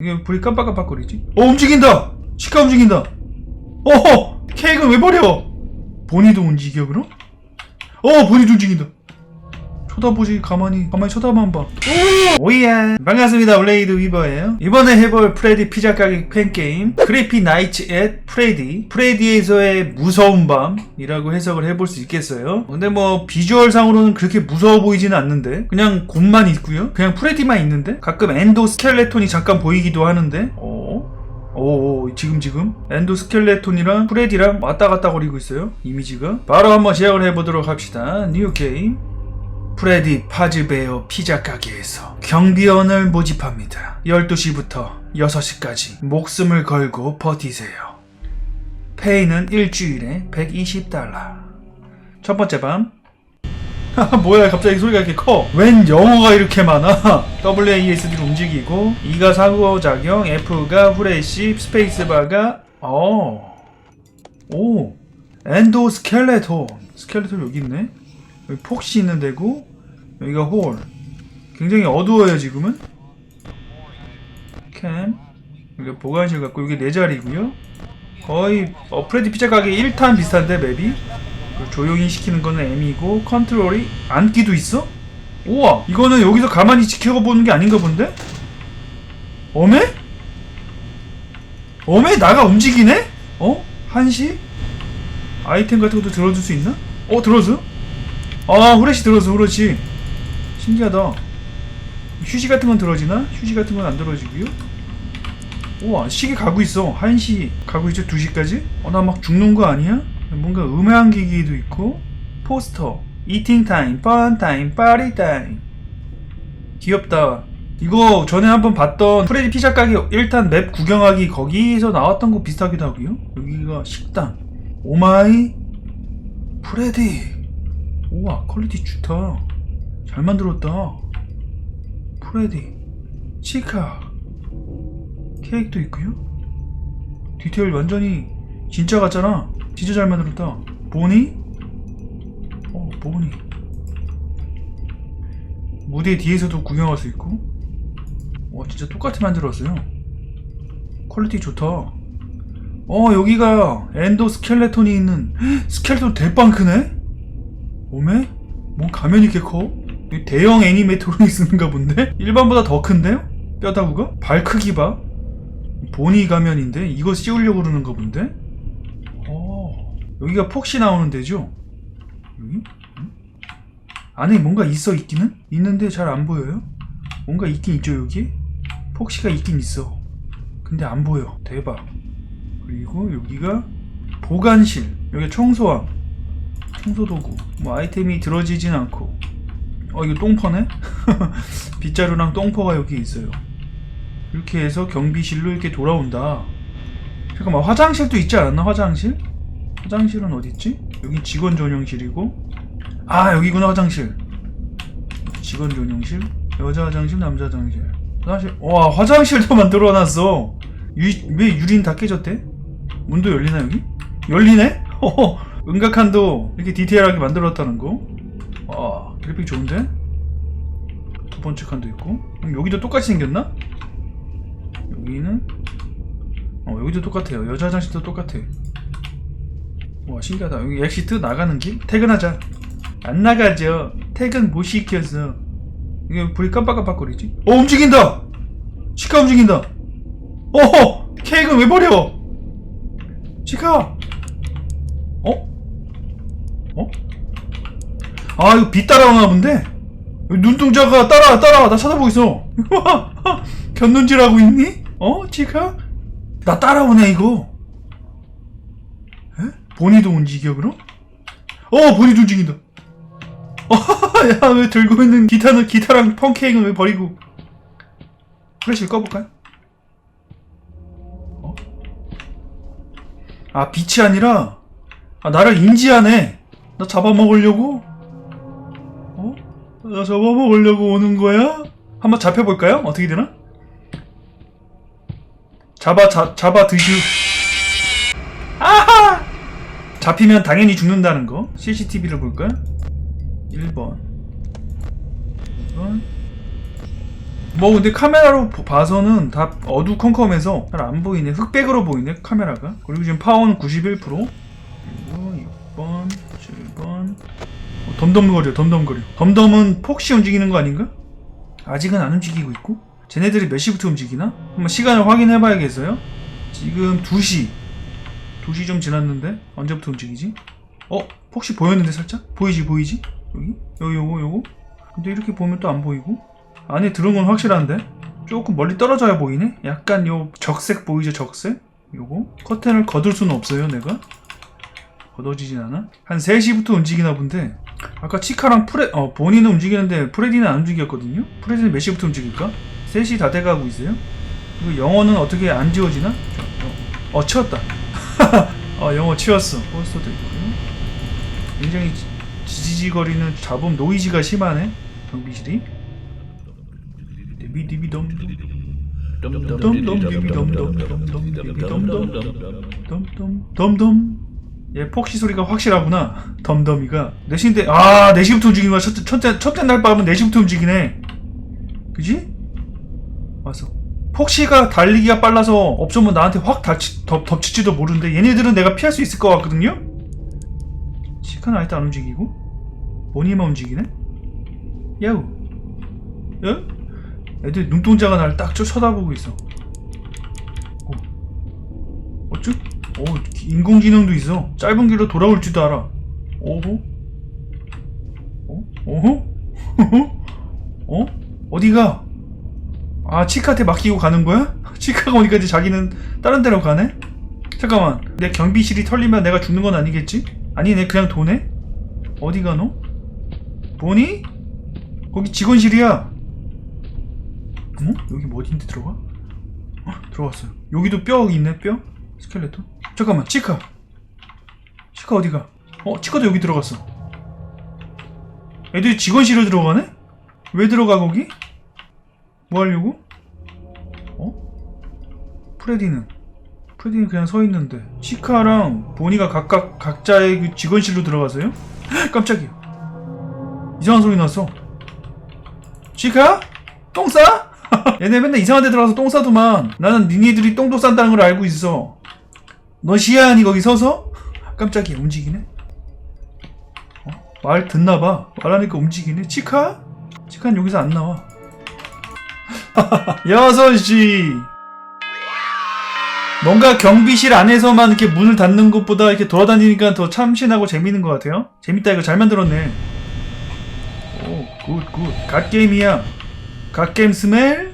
이게 불이 깜빡깜빡거리지? 어 움직인다! 치카 움직인다! 어허! 케이크는 왜 버려? 보니도 움직여 그럼? 어 보니도 움직인다 쳐다보지 가만히. 가만히 쳐다만 봐 오예. 반갑습니다. 블레이드 위버예요. 이번에 해볼 프레디 피자 가게 팬게임 크리피 나이츠 앳 프레디. 프레디에서의 무서운 밤이라고 해석을 해볼 수 있겠어요? 근데 뭐 비주얼 상으로는 그렇게 무서워 보이지는 않는데? 그냥 곰만 있고요? 그냥 프레디만 있는데? 가끔 엔도 스켈레톤이 잠깐 보이기도 하는데? 어? 오, 지금 지금? 엔도 스켈레톤이랑 프레디랑 왔다 갔다 거리고 있어요 이미지가? 바로 한번 시작을 해보도록 합시다. 뉴 게임 프레디 파즈베어 피자 가게에서 경비원을 모집합니다 12시부터 6시까지 목숨을 걸고 버티세요 페이는 일주일에 120달러 첫 번째 밤 뭐야 갑자기 소리가 이렇게 커? 웬 영어가 이렇게 많아? WASD로 움직이고 E가 상호작용, F가 후레쉬, 스페이스바가 어. 오. 엔도 스켈레톤. 스켈레톤 여기 있네. 여기 폭시 있는 데고 여기가 홀. 굉장히 어두워요 지금은. 캠. 여기 보관실 같고 여기 네 자리고요. 거의 어, 프레디 피자 가게 1탄 비슷한데 맵이. 그리고 조용히 시키는 거는 M이고 컨트롤이 앉기도 있어? 우와 이거는 여기서 가만히 지켜보는 게 아닌가 본데? 어메? 어메 나가 움직이네? 어? 한시? 아이템 같은 것도 들어줄 수 있나? 어 들어줘? 아 후레쉬 들어줘 그렇지 신기하다. 휴지 같은 건 들어지나? 휴지 같은 건 안 들어지고요? 우와 시계 가고 있어. 1시 가고 있죠? 2시까지? 어 나 막 죽는 거 아니야? 뭔가 음향 기기도 있고. 포스터. 이팅 타임, 펀 타임, 파리 타임 귀엽다. 이거 전에 한번 봤던 프레디 피자 가게 1탄 맵 구경하기 거기서 나왔던 거 비슷하기도 하고요. 여기가 식당. 오마이 프레디. 우와 퀄리티 좋다 잘 만들었다 프레디 치카 케이크도 있고요 디테일 완전히 진짜 같잖아 진짜 잘 만들었다 보니? 어 보니 무대 뒤에서도 구경할 수 있고 와 진짜 똑같이 만들었어요 퀄리티 좋다 어 여기가 엔도 스켈레톤이 있는 헉, 스켈레톤 대빵 크네? 오메? 뭔 가면이 이렇게 커? 대형 애니메이트로닉스인가 본데? 일반보다 더 큰데요? 뼈다구가? 발 크기 봐 보니 가면인데 이거 씌우려고 그러는가 본데? 어 여기가 폭시 나오는 데죠? 여기? 응? 안에 뭔가 있어 있기는? 있는데 잘 안 보여요? 뭔가 있긴 있죠 여기? 폭시가 있긴 있어 근데 안 보여 대박 그리고 여기가 보관실 여기 청소함 청소도구 뭐 아이템이 들어지진 않고 어 이거 똥퍼네? 빗자루랑 똥퍼가 여기 있어요 이렇게 해서 경비실로 이렇게 돌아온다 잠깐만 화장실도 있지 않았나 화장실? 화장실은 어딨지? 여기 직원 전용실이고 아 여기구나 화장실 직원 전용실 여자 화장실 남자 화장실 화장실 와 화장실도 만들어놨어 유, 왜 유린 다 깨졌대? 문도 열리나 여기? 열리네? 허허 은각한도 이렇게 디테일하게 만들었다는 거. 와 그래픽 좋은데? 두 번째 칸도 있고 여기도 똑같이 생겼나? 여기는 어 여기도 똑같아요 여자 화장실도 똑같아 와 신기하다 여기 엑시트 나가는 길? 퇴근하자 안 나가죠 퇴근 못 시켜서 이게 불이 깜빡깜빡거리지? 어 움직인다! 치카 움직인다 어허! 케이크는 왜 버려? 치카! 어? 어? 아 이거 빛 따라오나 본데? 눈동자가 따라 따라 나 쳐다보고 있어 견눈질하고 있니? 어 치카? 나 따라오네 이거 에? 보니도 움직여 그럼? 어 보니도 움직인다 야왜 들고 있는 기타는 기타랑 펑케이크는 왜 버리고 플래시를 꺼볼까요? 어? 아 빛이 아니라 아 나를 인지하네 나 잡아먹으려고? 어? 나 잡아먹으려고 오는 거야? 한번 잡혀볼까요? 어떻게 되나? 잡아 잡, 잡아 드슈 아하! 잡히면 당연히 죽는다는 거 CCTV를 볼까요? 1번 2번 뭐 근데 카메라로 보- 봐서는 다 어두컴컴해서 잘 안 보이네 흑백으로 보이네 카메라가 그리고 지금 파워는 91% 그리고 6번 7번 어, 덤덤거려 덤덤거려 덤덤은 폭시 움직이는 거 아닌가? 아직은 안 움직이고 있고 쟤네들이 몇 시부터 움직이나? 한번 시간을 확인해 봐야겠어요 지금 2시 2시 좀 지났는데 언제부터 움직이지? 어? 폭시 보였는데 살짝? 보이지 보이지? 여기? 여기 요거 요거? 근데 이렇게 보면 또 안 보이고 안에 들은 건 확실한데 조금 멀리 떨어져야 보이네? 약간 요 적색 보이죠 적색? 요거 커튼을 거둘 수는 없어요 내가 걷어지진 않아 한 3시부터 움직이나 본데 아까 치카랑 프레 어 본인은 움직이는데 프레디는 안 움직였거든요 프레디는 몇 시부터 움직일까? 3시 다 돼가고 있어요 그리고 영어는 어떻게 안 지워지나? 저, 어, 어 치웠다 어 영어 치웠어 포스터도 있고요 굉장히 지- 지지직거리는 잡음 노이즈가 심하네 경비실이 디비디비덤 덤덤 얘 폭시 소리가 확실하구나 덤덤이가 내신데 아 4시부터 움직이는 거야 첫째, 첫째, 날 밤은 4시부터 움직이네 그지? 왔어 폭시가 달리기가 빨라서 없으면 나한테 확 닫치, 덮, 덮칠지도 모르는데 얘네들은 내가 피할 수 있을 것 같거든요? 시카는 아직도 안 움직이고 보니만 움직이네? 야우 야? 애들 눈동자가 날딱 쳐다보고 있어 어. 어쭈? 오, 인공지능도 있어. 짧은 길로 돌아올지도 알아. 오호? 어? 오호? 어? 어디가? 아, 치카한테 맡기고 가는 거야? 치카가 어디까지 자기는 다른 데로 가네? 잠깐만, 내 경비실이 털리면 내가 죽는 건 아니겠지? 아니네, 그냥 도네? 어디 가노? 보니? 거기 직원실이야. 어머? 여기 뭐 어딘데 들어가? 어, 들어왔어요. 여기도 뼈 있네, 뼈? 스켈레톤? 잠깐만, 치카. 치카 어디가? 어, 치카도 여기 들어갔어. 애들이 직원실로 들어가네? 왜 들어가, 거기? 뭐 하려고? 어? 프레디는? 프레디는 그냥 서 있는데. 치카랑 보니가 각각, 각자의 그 직원실로 들어가세요? 헉, 깜짝이야. 이상한 소리 났어. 치카? 똥 싸? 얘네 맨날 이상한 데 들어가서 똥 싸더만. 나는 니네들이 똥도 싼다는 걸 알고 있어. 너 시야니 거기 서서? 깜짝이야 움직이네. 어? 말 듣나봐. 말하니까 움직이네. 치카? 치카는 여기서 안 나와. 6시 뭔가 경비실 안에서만 이렇게 문을 닫는 것보다 이렇게 돌아다니니까 더 참신하고 재밌는 것 같아요. 재밌다 이거 잘 만들었네. 오굿굿. 갓게임이야. 갓게임 스멜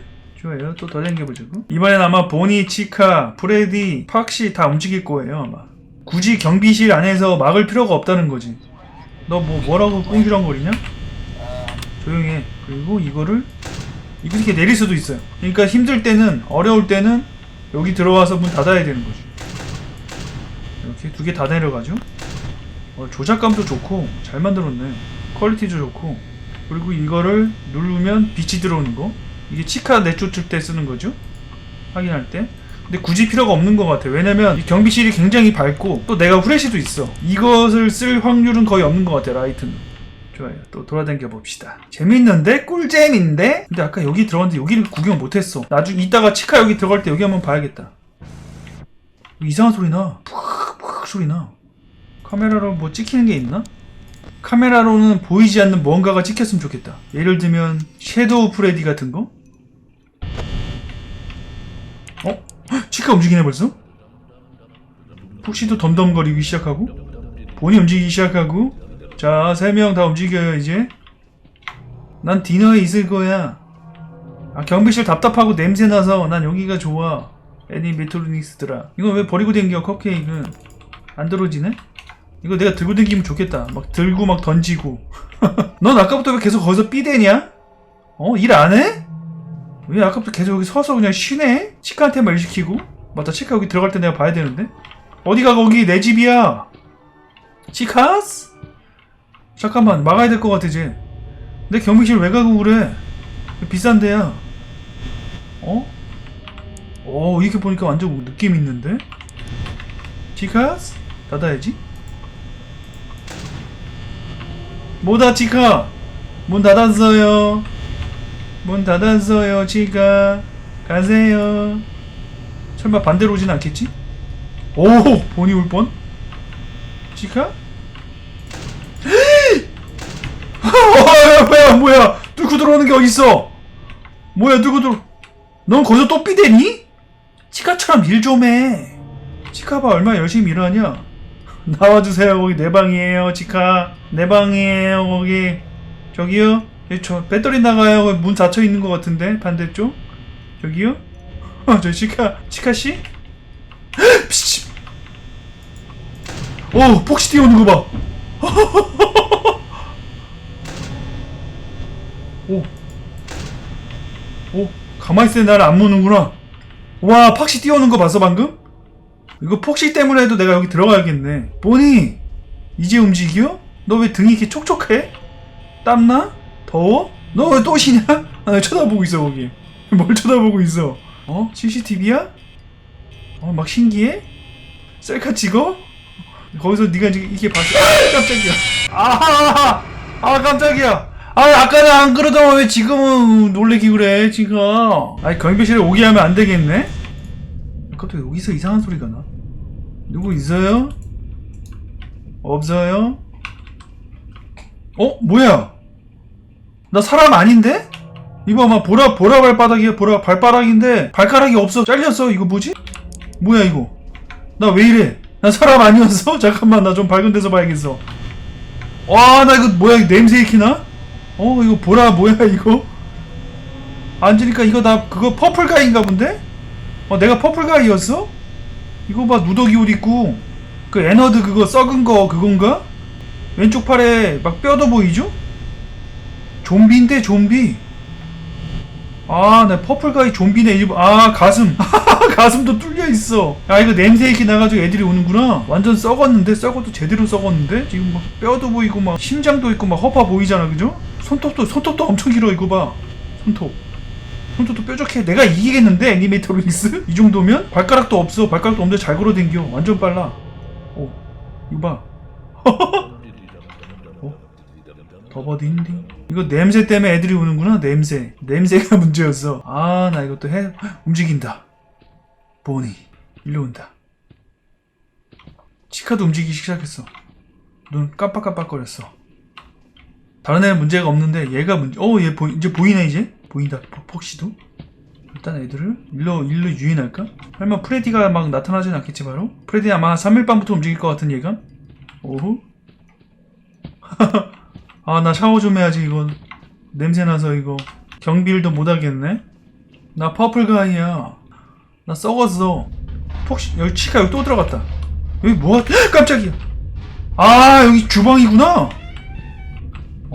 좋아요. 또 더 당겨보자고. 이번엔 아마 보니, 치카, 프레디, 팍시 다 움직일 거예요, 아마. 굳이 경비실 안에서 막을 필요가 없다는 거지. 너 뭐, 뭐라고 꽁시렁거리냐? 조용히 해. 그리고 이거를, 이렇게 내릴 수도 있어요. 그러니까 힘들 때는, 어려울 때는, 여기 들어와서 문 닫아야 되는 거지. 이렇게 두 개 다 내려가죠. 어, 조작감도 좋고, 잘 만들었네. 퀄리티도 좋고, 그리고 이거를 누르면 빛이 들어오는 거. 이게 치카 내쫓을 때 쓰는 거죠. 확인할 때. 근데 굳이 필요가 없는 것 같아요. 왜냐면 이 경비실이 굉장히 밝고 또 내가 후레쉬도 있어. 이것을 쓸 확률은 거의 없는 것 같아요. 라이트는. 좋아요. 또 돌아다녀 봅시다. 재밌는데? 꿀잼인데? 근데 아까 여기 들어갔는데 여기를 구경 못했어. 나중에 이따가 치카 여기 들어갈 때 여기 한번 봐야겠다. 이상한 소리 나. 푹푹 소리 나. 카메라로 뭐 찍히는 게 있나? 카메라로는 보이지 않는 뭔가가 찍혔으면 좋겠다. 예를 들면 섀도우 프레디 같은 거? 어? 헉, 치카 움직이네 벌써? 푹시도 덤덤거리기 시작하고 본이 움직이기 시작하고 자, 세 명 다 움직여요 이제 난 디너에 있을 거야 아 경비실 답답하고 냄새나서 난 여기가 좋아 애니 메트로닉스들아 이건 왜 버리고 댕겨 컵케이크는 안 들어지네? 이거 내가 들고 다니면 좋겠다. 막 들고 막 던지고. 넌 아까부터 왜 계속 거기서 삐대냐? 어? 일 안 해? 왜 아까부터 계속 여기 서서 그냥 쉬네? 치카한테 말 시키고? 맞다, 치카 여기 들어갈 때 내가 봐야 되는데? 어디가 거기 내 집이야? 치카스? 잠깐만, 막아야 될 것 같아, 쟤. 내 경비실 왜 가고 그래? 비싼 데야. 어? 어, 이렇게 보니까 완전 느낌 있는데? 치카스? 닫아야지. 뭐다 치카 문 닫았어요 문 닫았어요 지가. 가세요. 설마 반대로 오진 않겠지? 오 본이 올 뻔? 지가? 어, 뭐야 뭐야. 뚫고 들어오는 게 어딨어? 뭐야 뚫고 들어. 넌 거기서 또 삐대니? 치카처럼 일 좀해. 치카봐 얼마나 열심히 일하냐. 나와주세요 거기 내 방이에요 치카 내 방이에요 거기. 저기요 저 배터리 나가요 문 닫혀 있는 것 같은데 반대쪽 저기요 어, 저 치카 치카 씨 피치 오 폭시 뛰어오는 거 봐 오. 오, 가만히 있을 때 나를 안 무는구나. 와, 팍시 뛰어오는 거 봤어, 방금? 이거 폭시 때문에 해도 내가 여기 들어가야겠네. 보니, 이제 움직여? 너 왜 등이 이렇게 촉촉해? 땀나? 더워? 너 왜 또 쉬냐? 아, 나 쳐다보고 있어, 거기. 뭘 쳐다보고 있어? 어? CCTV야? 어, 막 신기해? 셀카 찍어? 거기서 네가 지금 이렇게 봤어. 아, 깜짝이야. 아, 아, 깜짝이야. 아, 아까는 안 그러더만 왜 지금은 놀래기 그래, 지금. 아니, 경비실에 오게 하면 안 되겠네? 갑자기 여기서 이상한 소리가 나. 누구 있어요? 없어요? 어? 뭐야? 나 사람 아닌데? 이거 막 보라, 보라 발바닥이야, 보라 발바닥인데, 발가락이 없어. 잘렸어. 이거 뭐지? 뭐야, 이거? 나 왜 이래? 나 사람 아니었어? 잠깐만, 나 좀 밝은 데서 봐야겠어. 와, 나 이거 뭐야, 냄새 익히나? 어, 이거 보라, 뭐야, 이거? 앉으니까 이거 나 그거 퍼플가이인가 본데? 어, 내가 퍼플가이였어? 이거 봐, 누더기 옷 입고. 그 에너드 그거 썩은 거 그건가? 왼쪽 팔에 막 뼈도 보이죠? 좀비인데, 좀비. 아, 나 퍼플가이 좀비네. 일부- 아, 가슴. 가슴도 뚫려 있어. 야, 이거 냄새 이렇게 나가지고 애들이 오는구나. 완전 썩었는데, 썩어도 제대로 썩었는데? 지금 막 뼈도 보이고, 막 심장도 있고, 막 허파 보이잖아, 그죠? 손톱도, 손톱도 엄청 길어, 이거 봐. 손톱. 손톱도 뾰족해. 내가 이기겠는데, 애니메이터로닉스? 이 정도면? 발가락도 없어. 발가락도 없는데 잘 걸어댕겨. 완전 빨라. 오, 이거 봐. 어? 더버딘디. 이거 냄새 때문에 애들이 오는구나. 냄새. 냄새가 문제였어. 아, 나 이것도 해. 움직인다. 보니. 일로 온다. 치카도 움직이기 시작했어. 눈 깜빡깜빡거렸어. 다른 애는 문제가 없는데 얘가 문제. 어, 얘 보, 이제 보이네 이제. 보인다. 포- 폭시도. 일단 애들을 일로 일로 유인할까? 설마 프레디가 막 나타나진 않겠지 바로? 프레디 아마 3일 밤부터 움직일 것 같은 얘가? 오후? 아 나 샤워 좀 해야지 이건 냄새 나서 이거 경비일도 못 하겠네. 나 퍼플 가이야. 나 썩었어. 폭시 여기 치카 여기 또 들어갔다. 여기 뭐야? 깜짝이야. 아 여기 주방이구나.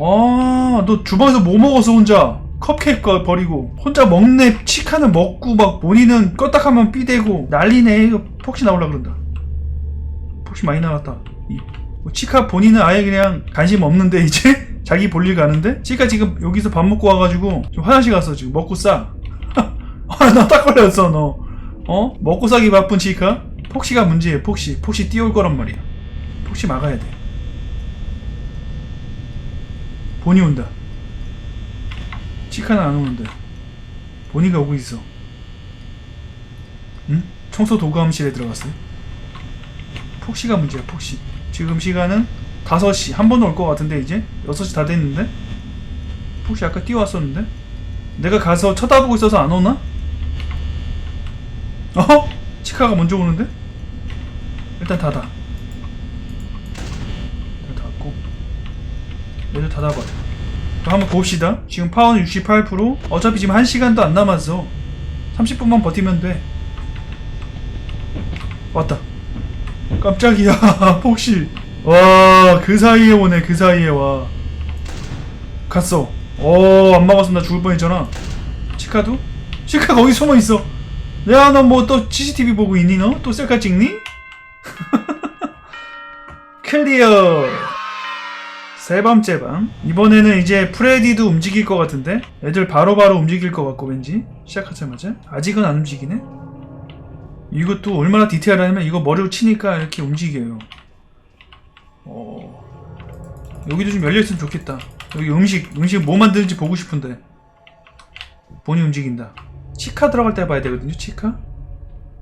아, 너 주방에서 뭐 먹었어, 혼자? 컵케이크 거 버리고. 혼자 먹네, 치카는 먹고, 막, 본인은 껐다하면 삐대고, 난리네. 이거 폭시 나오려 그런다. 폭시 많이 나왔다. 이, 뭐 치카 본인은 아예 그냥 관심 없는데, 이제? 자기 볼일 가는데? 치카 지금 여기서 밥 먹고 와가지고, 좀 화장실 갔어, 지금. 먹고 싸. 아, 나딱 걸렸어, 너. 어? 먹고 싸기 바쁜 치카? 폭시가 문제예요, 폭시. 폭시 뛰어올 거란 말이야. 폭시 막아야 돼. 본이 온다. 치카는 안 오는데. 본이가 오고 있어. 응? 청소 도구함실에 들어갔어요. 폭시가 문제야, 폭시. 지금 시간은 5시. 한 번 올 것 같은데, 이제? 6시 다 됐는데? 폭시 아까 뛰어왔었는데? 내가 가서 쳐다보고 있어서 안 오나? 어? 치카가 먼저 오는데? 일단 닫아. 일단 닫고. 얘도 닫아봐. 그럼 한번 봅시다. 지금 파워는 68%. 어차피 지금 1시간도 안 남았어. 30분만 버티면 돼. 왔다. 깜짝이야. 폭시. 와, 그 사이에 오네. 그 사이에 와. 갔어. 어, 안 막았으면 나 죽을 뻔했잖아. 치카도? 치카 거기 숨어 있어. 야, 너 뭐 또 CCTV 보고 있니 너? 또 셀카 찍니? 클리어. 세 번째 방. 이번에는 이제 프레디도 움직일 것 같은데? 애들 바로바로 움직일 것 같고 왠지? 시작하자마자? 아직은 안 움직이네? 이것도 얼마나 디테일하냐면 이거 머리로 치니까 이렇게 움직여요. 어... 여기도 좀 열려있으면 좋겠다. 여기 음식, 음식 뭐 만드는지 보고 싶은데. 본이 움직인다. 치카 들어갈 때 봐야 되거든요. 치카.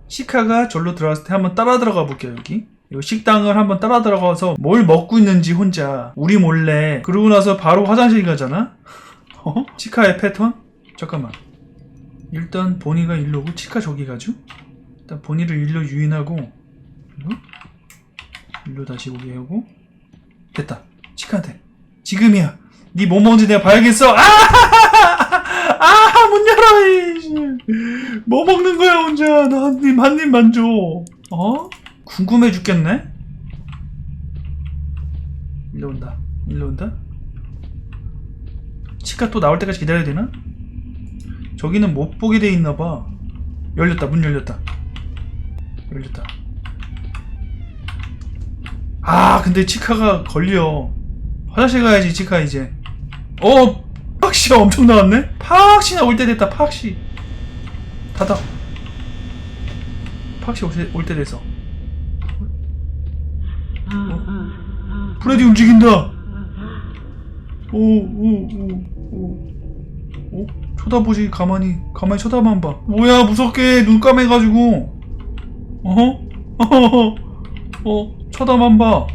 치카가 절로 들어갔을 때 한번 따라 들어가 볼게요. 여기. 이 식당을 한번 따라 들어가서 뭘 먹고 있는지 혼자 우리 몰래 그러고 나서 바로 화장실 가잖아. 어? 치카의 패턴? 잠깐만. 일단 보니가 일로 오고 치카 저기 가죠? 일단 보니를 일로 유인하고 일로 일로 다시 오게 하고 됐다. 치카한테 지금이야. 네 뭐 먹는지 내가 봐야겠어. 아! 아, 문 열어. 뭐 먹는 거야 혼자? 나 한입 한 입만 줘. 어? 궁금해 죽겠네. 일로 온다. 일로 온다. 치카 또 나올 때까지 기다려야 되나? 저기는 못 보게 돼 있나 봐. 열렸다. 문 열렸다. 열렸다. 아, 근데 치카가 걸려. 화장실 가야지, 치카 이제. 어, 팍시가 엄청 나왔네? 팍시 나올 때 됐다, 팍시. 닫아. 팍시 올때 됐어. 어? 프레디 움직인다. 오, 오, 오, 오. 어? 쳐다보지, 가만히, 가만히 쳐다만 봐. 뭐야, 무섭게 눈 까매가지고. 어허? 어허? 어, 쳐다만 봐.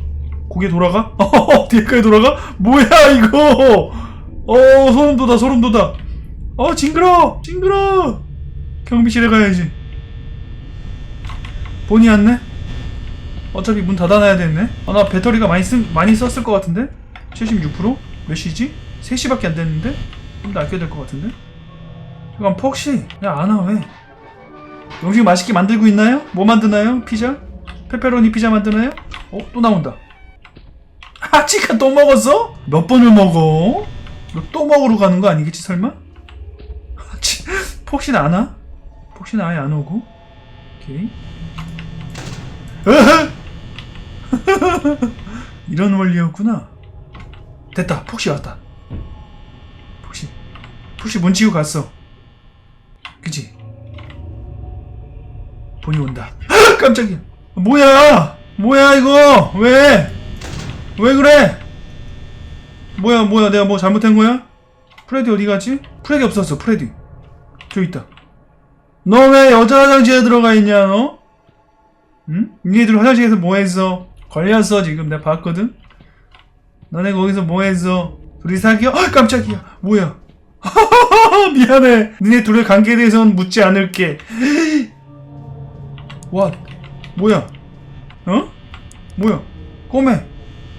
고개 돌아가? 어, 뒤에까지 돌아가? 뭐야, 이거! 어, 소름 돋아, 소름 돋아. 어, 징그러! 징그러! 경비실에 가야지. 본이 왔네? 어차피 문 닫아놔야 되네. 아, 나 배터리가 많이 쓴, 많이 썼을 것 같은데? 76%? 몇 시지? 3시밖에 안 됐는데? 좀더 아껴야 될 것 같은데? 잠깐, 퍽시. 야, 안 와, 왜? 음식 맛있게 만들고 있나요? 뭐 만드나요? 피자? 페페로니 피자 만드나요? 어, 또 나온다. 아, 치카 또 먹었어? 몇 번을 먹어? 너 또 먹으러 가는 거 아니겠지, 설마? 아, 치, 폭신 안 와? 폭신 아예 안 오고? 오케이. 이런 원리였구나. 됐다. 폭시 왔다. 폭시. 폭시 문 치고 갔어. 그치? 본이 온다. 헉! 깜짝이야. 뭐야? 뭐야 이거? 왜? 왜 그래? 뭐야 뭐야 내가 뭐 잘못한 거야? 프레디 어디 갔지? 프레디 없었어 프레디 저기 있다 너 왜 여자 화장실에 들어가 있냐 너? 응? 니네들 화장실에서 뭐 했어? 걸렸어 지금 내가 봤거든? 너네 거기서 뭐 했어? 둘이 사귀어? 아 깜짝이야 뭐야 미안해 니네 둘의 관계에 대해서는 묻지 않을게 와 뭐야? 어? 뭐야? 꼬매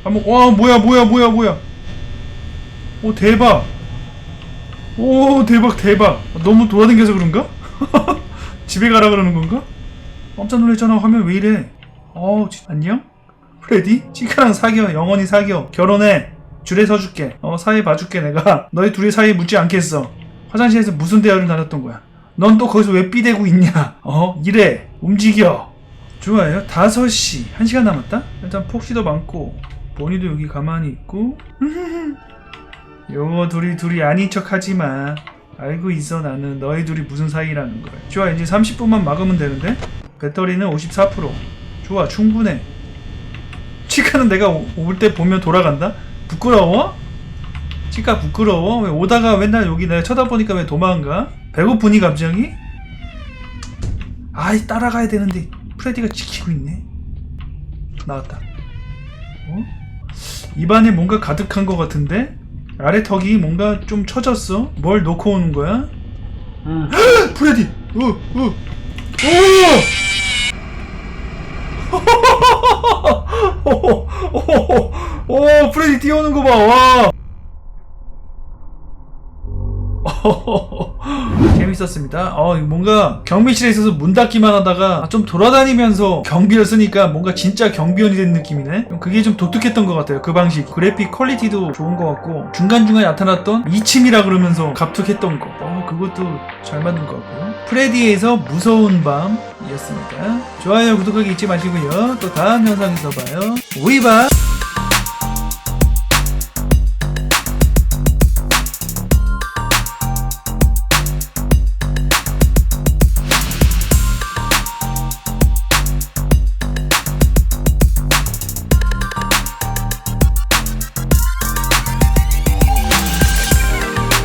아, 뭐, 와 뭐야 뭐야 뭐야 뭐야? 오 대박. 오 대박 대박. 너무 돌아다녀서 그런가? 집에 가라 그러는 건가? 깜짝 놀랐잖아 화면 왜 이래? 어 진- 안녕? 프레디? 치카랑 사겨 영원히 사겨 결혼해. 줄에 서줄게. 어 사이 봐줄게 내가. 너희 둘이 사이에 묻지 않겠어. 화장실에서 무슨 대화를 나눴던 거야 넌 또 거기서 왜 삐대고 있냐? 어? 이래. 움직여. 좋아요. 5시. 1시간 남았다? 일단 폭시도 많고 보니도 여기 가만히 있고. 요 둘이 둘이 아닌 척 하지 마. 알고 있어 나는. 너희 둘이 무슨 사이라는 걸 좋아 이제 30분만 막으면 되는데? 배터리는 54% 좋아 충분해. 치카는 내가 올 때 보면 돌아간다? 부끄러워? 치카 부끄러워? 왜 오다가 맨날 여기 내가 쳐다보니까 왜 도망가? 배고프니 갑자기? 아이 따라가야 되는데 프레디가 지키고 있네 나왔다 어? 입안에 뭔가 가득한 것 같은데? 아래 턱이 뭔가 좀 처졌어? 뭘 놓고 오는 거야? 프레디! 어, 어. 오! 오, 오, 프레디 뛰어오는 거 봐, 와! 재밌었습니다. 어, 뭔가 경비실에 있어서 문 닫기만 하다가 좀 돌아다니면서 경비를 쓰니까 뭔가 진짜 경비원이 된 느낌이네. 그게 좀 독특했던 것 같아요. 그 방식. 그래픽 퀄리티도 좋은 것 같고 중간중간에 나타났던 이침이라 그러면서 갑툭했던 거. 어, 그것도 잘 만든 것 같고요. 프레디에서 무서운 밤이었습니다. 좋아요, 구독하기 잊지 마시고요. 또 다음 영상에서 봐요. 우이바!